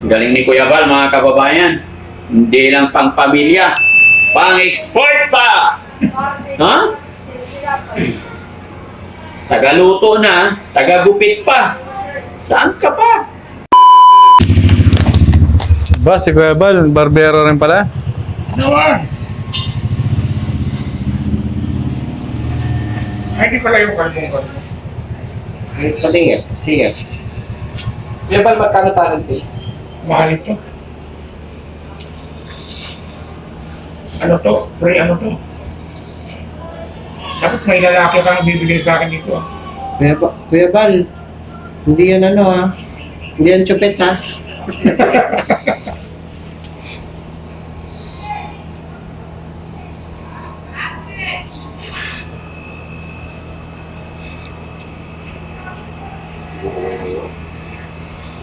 Galing ni Kuya Val, mga kababayan. Hindi lang pang pamilya, pang-export pa! Ha? Tagaluto na, tagagupit pa. Saan ka pa? Ba, si Kuya Bal, barbero rin pala. Naman! Ay, di pala yung kalbong kalbong. Sige, sige. Kuya Bal, magkano talent eh? Mahal ito. Ano to? Free ano to? Dapat may lalaki kang bibigay sa akin dito. ah. Kuya, ba Kuya Bal, hindi yan ano ha. Hindi yan chupet ha.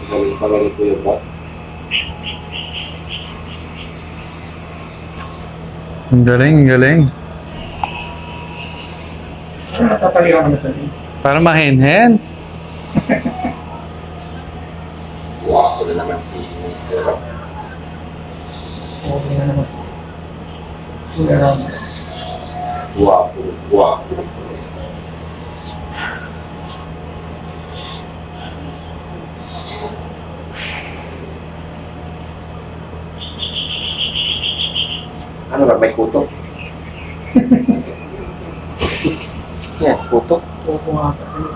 Galing pala ni Kuya Bal. Ang galing, ang galing. Natatalihan ka na sa akin? Para mahinhen. Guwapo na naman si Pero Okay na naman. Kuya Ram. guwapo, Ano ba, may kuto? Yan, kuto. Opo nga. Ano?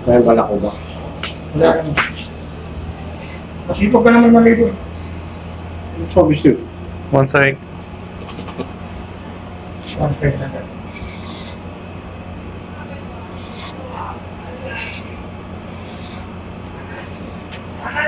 Kaya ba ko ba? Wala ka na. Masipag ka naman maligo. Sabi siya. One sec. One side na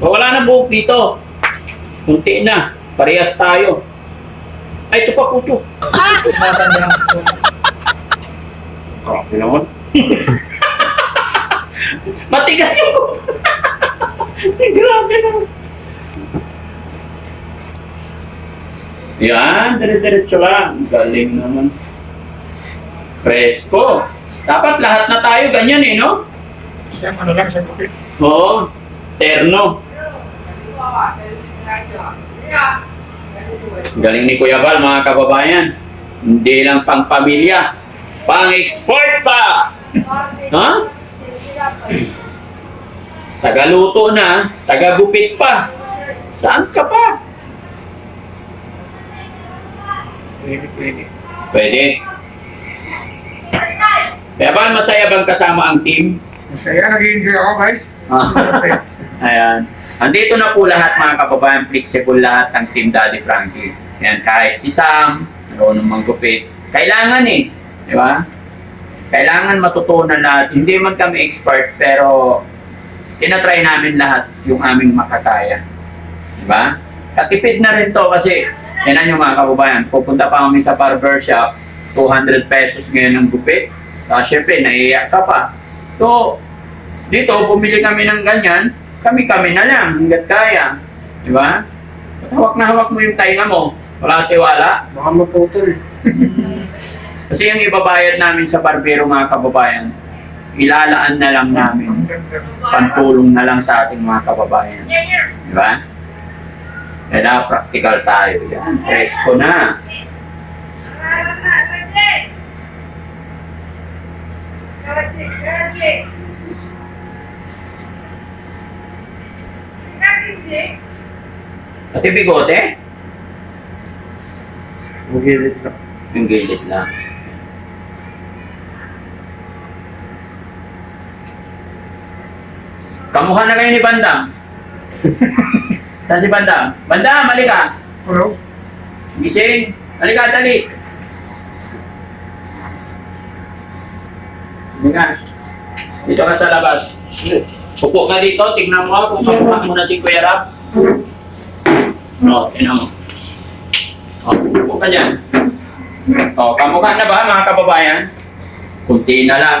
Wala na buhok dito. Kunti na. Parehas tayo. Ay, ito pa. Matanda ang school. Oh, yun naman. Matigas yung kuto. Grabe naman. Yan, dire-diretso lang. Galing naman. Presko. Dapat lahat na tayo ganyan eh, no? Isang ano lang, isang kupit. Oo. Terno. Galing ni Kuya Val, mga kababayan. Hindi lang pang pamilya, pang-export pa! Ha? Tagaluto na, tagagupit pa. Saan ka pa? Pwede, pwede. Pwede. Kaya ba masaya bang kasama ang team? Masaya, nag-enjoy ako guys. Masaya. Ayan. Andito na po lahat mga kababayan, flexible lahat ng Team Daddy Frankie. Ayan, kahit si Sam, marunong manggupit. Kailangan eh, di ba? Kailangan matutunan lahat. Hindi man kami expert, pero tinatry namin lahat yung aming makakaya. Di ba? Katipid na rin to kasi, yan nyo mga kababayan, pupunta pa kami sa barber shop, 200 pesos ngayon ng gupit. Tapos syempre, naiiyak ka pa. So, dito, bumili kami ng ganyan, kami-kami na lang, hanggat kaya. Di ba? At hawak na hawak mo yung tainga mo. Wala tiwala. Baka maputol. Kasi yung ibabayad namin sa barbero mga kababayan, ilalaan na lang namin. Pantulong na lang sa ating mga kababayan. Di ba? Kaya practical tayo. Yan, presko na. Pati bigote? Magilit na. Yung gilid lang. Kamuha na kayo ni Bandam. Saan si Bandam? Bandam, halika. Hello? Gising. Halika, dali. Nga. Dito ka sa labas. Upo ka dito, tignan mo kung kamukha mo na si Kuya Rap. O, tignan mo. O, upo ka dyan. O, kamukha na ba mga kababayan? Kunti na lang.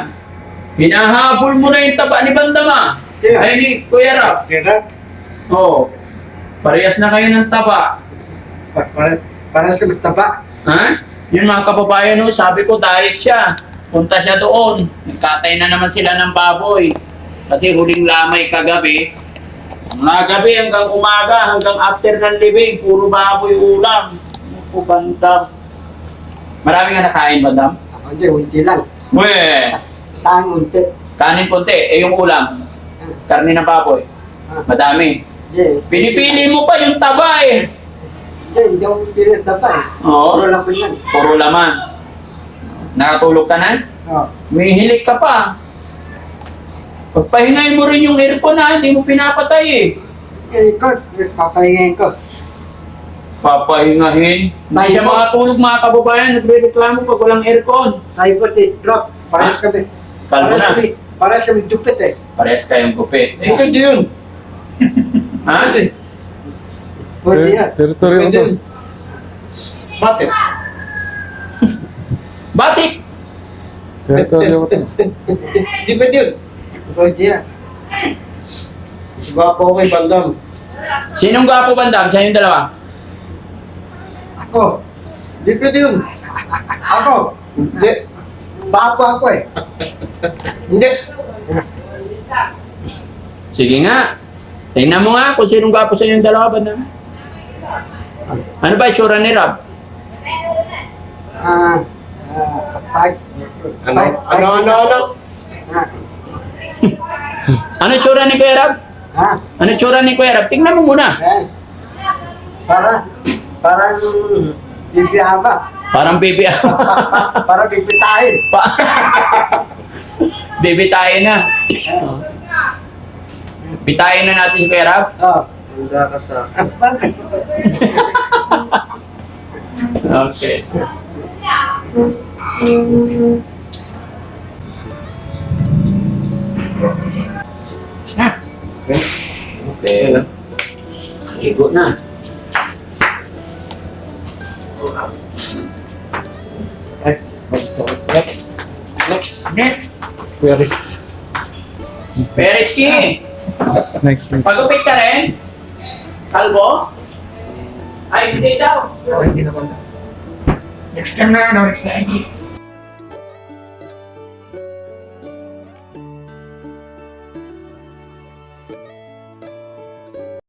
Hinahabol mo na yung taba ni Bandama. Yeah. Ay, ni Kuya Rap. Kaya, Oo. Parehas na kayo ng taba. para, para sa taba. Ha? Yun mga kababayan, no, sabi ko diet siya. Punta siya doon. Nagkatay na naman sila ng baboy. Kasi huling lamay kagabi. Mga gabi hanggang umaga, hanggang after ng libing, puro baboy ulam. Ako, bandam. Marami nga nakain, bandam? Hindi, unti lang. Weh! Tang unti. Kanin punti, eh yung ulam. Karni ng baboy. Madami. Hindi, Pinipili mo pa yung taba eh. hindi, hindi ako pilit taba eh. Oo. Puro lang po yan. Puro laman. Nakatulog ka na? Oh. May hilik ka pa. Pagpahingayin mo rin yung aircon na, hindi mo pinapatay eh. Eh, ko, papahingayin ko. Papahingahin. Hindi siya makatulog mga kababayan, nagre-reklamo pag walang aircon. Tayo po, drop. Para Ah? kami. Kalmo Para na. kami. Para sa may dupit eh. Parehas kayong gupit. Eh, pwede yun. Ha? Pwede yan. Pwede to. Bakit? Batik! Territory mo to. Di pwede yun. Pwede yan. Sigaw po kay Bandam. Sinong gapo bandam? Siya yung dalawa. Ako. Di pwede yun. Ako. Hindi. Bako ako eh. Hindi. Sige nga. Tingnan mo nga kung sinong gapo sa yung dalawa bandam. Ano ba itsura ni Rob? Ah. ah, pag. Ano? Ano? Ano? Ano? Ah. Ano itsura ni Kuya Rob? Ah. Ano itsura ni Kuya Rob? Tingnan mo muna. Eh. Para. Parang bibiyaba. Parang baby. para bibitahin. Pa Baby tayo na. Bitayin na natin si Kuya Rab. Oh. Handa ka sa... Okay. Na. Okay. Igo na. Next. Next. Next. Where is... Pereski. Next, next. Pagupit ka rin? Kalbo? Ay, hindi daw. Oh, hindi naman. Next time na, no? Next time.